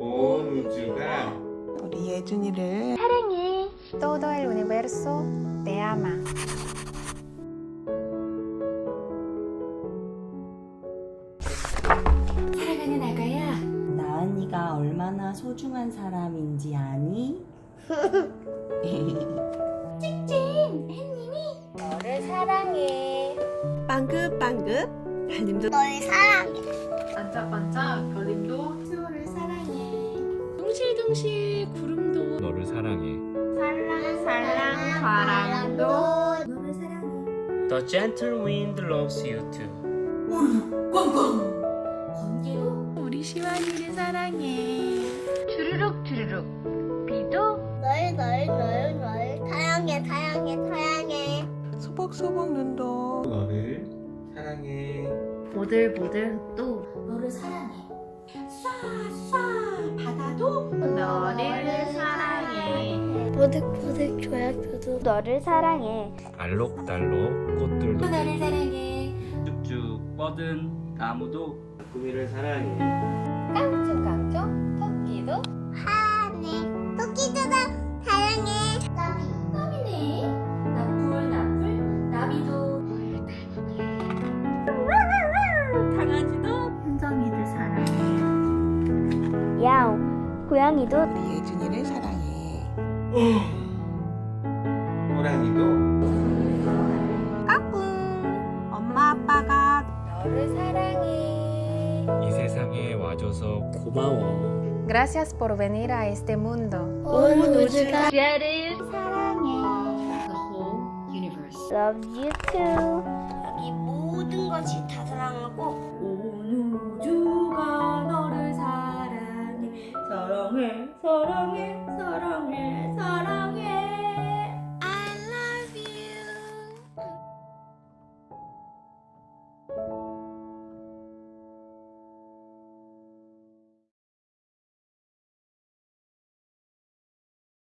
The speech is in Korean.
온 우주가 우리 예준이를 Todo el universo te ama. 사랑하는 아가야. 나은이가 얼마나 소중한 사람인지 아니? 너를 사랑해. 빵긋빵긋 달님도 널 사랑해. 반짝반짝 사랑해. 둥실둥실 구름도 너를 사랑해. 살랑 바람도 너를 사랑해. The gentle wind loves you too. 번개도 우리 시완이를 사랑해 주르륵 주르륵 비도 널널널널 사랑해 사랑해 사랑해. 소복소복 눈도 너를 사랑해. 보들보들 또 너를 사랑해. 쏴쏴 바다 보득보득 조약조도 너를 사랑해. 알록달록 꽃들도 너를 사랑해. 쭉쭉 뻗은 나무도 꾸미를 사랑해. 깡총깡총 토끼도 하네. 토끼들아 사랑해. 나비. 나비네. 나풀 나풀 나비도 강아지도 현정이를 사랑해. 야옹. 고양이도 예준이를 사랑해 호랑이도 까꿍 엄마 아빠가 너를 사랑해. 이 세상에 와줘서 고마워. Gracias por venir a este mundo. 온 우주가 나를 사랑해. The whole universe. Love you too. 여기 모든 것이 다 사랑하고 온 사랑해, 사랑해, 사랑해.